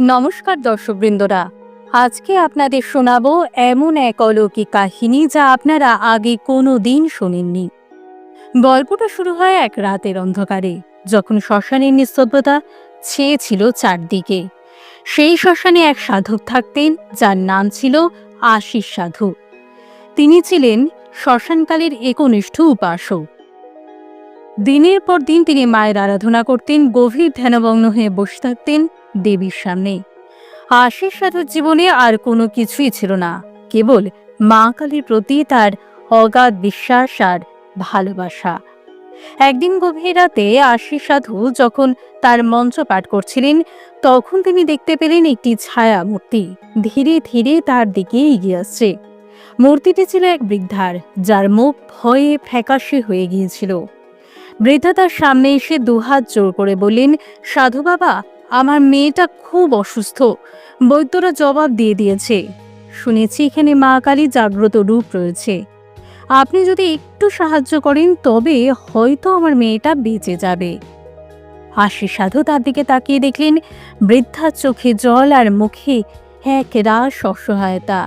নমস্কার দর্শকবৃন্দরা, আজকে আপনাদের শোনাব এমন এক অলৌকিক কাহিনী যা আপনারা আগে কোনো দিন শোনেননি। গল্পটা শুরু হয় এক রাতের অন্ধকারে, যখন শ্মশানের নিস্তব্ধতা ছেয়েছিল চারদিকে। সেই শ্মশানে এক সাধক থাকতেন, যার নাম ছিল আশিস সাধু। তিনি ছিলেন শ্মশানকালের একনিষ্ঠ উপাসক। দিনের পর দিন তিনি মায়ের আরাধনা করতেন, গভীর ধ্যানমগ্ন হয়ে বসে থাকতেন দেবীর সামনে। আশিস সাধুর জীবনে আর কোনো কিছুই ছিল না, কেবল মা কালীর প্রতি তার অগাধ বিশ্বাস আর ভালোবাসা। একদিন গভীর রাতে আশিস সাধু যখন তার মঞ্চ পাঠ করছিলেন, তখন তিনি দেখতে পেলেন একটি ছায়া মূর্তি। ধীরে ধীরে তার দিকে এগিয়ে আসছে। মূর্তিটি ছিল এক বৃদ্ধার, যার মুখ ভয়ে ফ্যাকাশে হয়ে গিয়েছিল। বৃদ্ধা তার সামনে এসে দুহাত জোর করে বললেন, সাধু বাবা, আমার মেয়েটা খুব অসুস্থ। বৈদ্যরা জবাব দিয়ে দিয়েছে, শুনেছি এখানে মা কালী জাগ্রত রূপ রয়েছে। আপনি যদি একটু সাহায্য করেন, তবে হয়তো আমার মেয়েটা বেঁচে যাবে। হাসি সাধু তার দিকে তাকিয়ে দেখলেন বৃদ্ধার চোখে জল আর মুখে এক রাস অসহায়তা।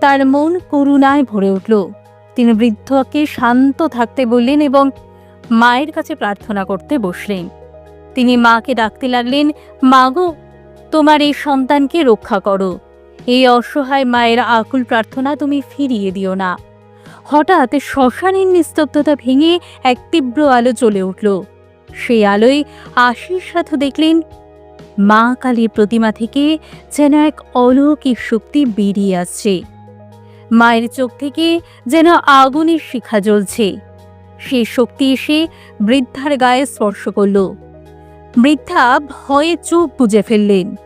তার মন করুণায় ভরে উঠল। তিনি বৃদ্ধকে শান্ত থাকতে বললেন এবং মায়ের কাছে প্রার্থনা করতে বসলেন। তিনি মাকে ডাকতে লাগলেন, মা গো, তোমার এই সন্তানকে রক্ষা করো। এই অসহায় মায়ের আকুল প্রার্থনা তুমি ফিরিয়ে দিও না। হঠাৎ শ্মশানের নিস্তব্ধতা ভেঙে এক তীব্র আলো জ্বলে উঠল। সেই আলোয় আশিস সাধু দেখলেন, মা কালীর প্রতিমা থেকে যেন এক অলৌকিক শক্তি বেরিয়ে আসছে। মায়ের চোখ থেকে যেন আগুনের শিখা জ্বলছে। সেই শক্তি এসে বৃদ্ধার গায়ে স্পর্শ করল। বৃদ্ধা ভয়ে চোখ বুজে ফেললেন।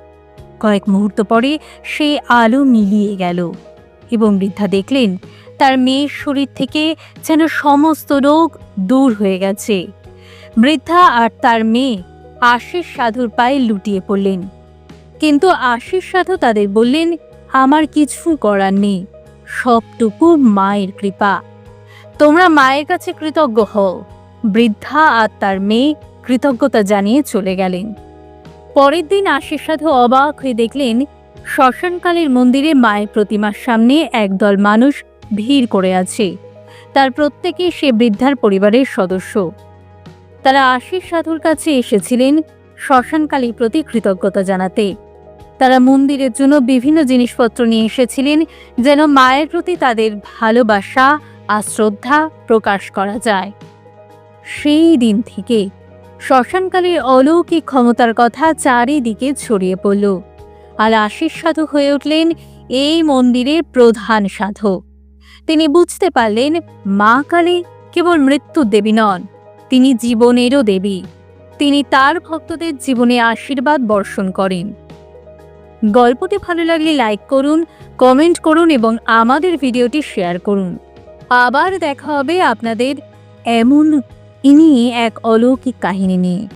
কয়েক মুহূর্ত পরে সে আলো মিলিয়ে গেল এবং বৃদ্ধা দেখলেন তার মেয়ের শরীর থেকে যেন সমস্ত রোগ দূর হয়ে গেছে। বৃদ্ধা আর তার মেয়ে আশিস সাধুর পায়ে লুটিয়ে পড়লেন। কিন্তু আশিস সাধু তাদের বললেন, আমার কিছু করার নেই। সবটুকু মায়ের কৃপা। তোমরা মায়ের কাছে কৃতজ্ঞ হও। বৃদ্ধা আর তার মেয়ে কৃতজ্ঞতা জানিয়ে চলে গেলেন। পরের দিন আশিস সাধু অবাক হয়ে দেখলেন, শ্মশানকালীর মন্দিরে মায়ের প্রতিমার সামনে একদল মানুষ ভিড় করে আছে। তার প্রত্যেকেই সে বৃদ্ধার পরিবারের সদস্য। তারা আশিস সাধুর কাছে এসেছিলেন শ্মশানকালীর প্রতি কৃতজ্ঞতা জানাতে। তারা মন্দিরের জন্য বিভিন্ন জিনিসপত্র নিয়ে এসেছিলেন যেন মায়ের প্রতি তাদের ভালোবাসা আর শ্রদ্ধা প্রকাশ করা যায়। সেই দিন থেকে শ্মশানকালীর অলৌকিক ক্ষমতার কথা চারিদিকে ছড়িয়ে পড়ল আর আশিস সাধু হয়ে উঠলেন এই মন্দিরের প্রধান সাধক। তিনি বুঝতে পারলেন মা কালী কেবল মৃত্যুর দেবী নন, তিনি জীবনেরও দেবী। তিনি তার ভক্তদের জীবনে আশীর্বাদ বর্ষণ করেন। গল্পটি ভালো লাগলে লাইক করুন, কমেন্ট করুন এবং আমাদের ভিডিওটি শেয়ার করুন। আবার দেখা হবে আপনাদের এমন ইনি এক অলৌকিক কাহিনী নিয়ে।